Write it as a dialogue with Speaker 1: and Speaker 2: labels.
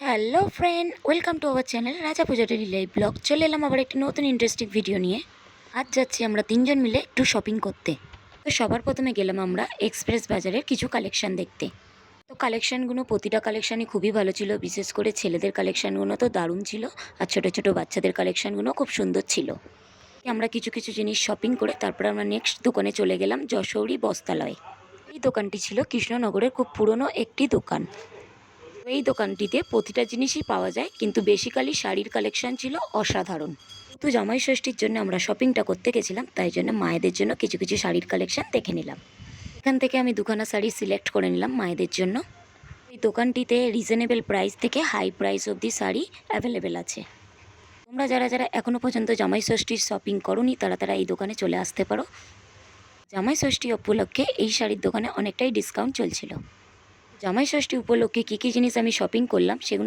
Speaker 1: Hello friend welcome to our channel Raja Puja daily live blog চলে এলাম আবার একটি নতুন ইন্টারেস্টিং ভিডিও নিয়ে। আজ যাচ্ছি আমরা তিনজন মিলে একটু শপিং করতে। তো সবার প্রথমে গেলাম আমরা এক্সপ্রেস বাজারের কিছু কালেকশন দেখতে। তো কালেকশানগুলো প্রতিটা কালেকশানই খুবই ভালো ছিল, বিশেষ করে ছেলেদের কালেকশানগুলো তো দারুণ ছিল, আর ছোটো ছোটো বাচ্চাদের কালেকশানগুলো খুব সুন্দর ছিল। আমরা কিছু কিছু জিনিস শপিং করে তারপর আমরা নেক্সট দোকানে চলে গেলাম যশোরী বস্তালয়। এই দোকানটি ছিল কৃষ্ণনগরের খুব পুরনো একটি দোকান। এই দোকানটিতে প্রতিটা জিনিসই পাওয়া যায়, কিন্তু বেসিক্যালি শাড়ির কালেকশন ছিল অসাধারণ। তো জামাই ষষ্ঠীর জন্য আমরা শপিংটা করতে গেছিলাম, তাই জন্য মায়েদের জন্য কিছু কিছু শাড়ির কালেকশন দেখে নিলাম। এখান থেকে আমি দুখানা শাড়ি সিলেক্ট করে নিলাম মায়েদের জন্য। এই দোকানটিতে রিজনেবল প্রাইস থেকে হাই প্রাইস অবধি শাড়ি অ্যাভেলেবেল আছে। তোমরা যারা যারা এখনও পর্যন্ত জামাই ষষ্ঠীর শপিং করনি, তারা তারা এই দোকানে চলে আসতে পারো। জামাই ষষ্ঠী উপলক্ষে এই শাড়ির দোকানে অনেকটাই ডিসকাউন্ট চলছিল। জামাই ষষ্ঠী উপলক্ষে কী কী জিনিস আমি শপিং করলাম সেগুলো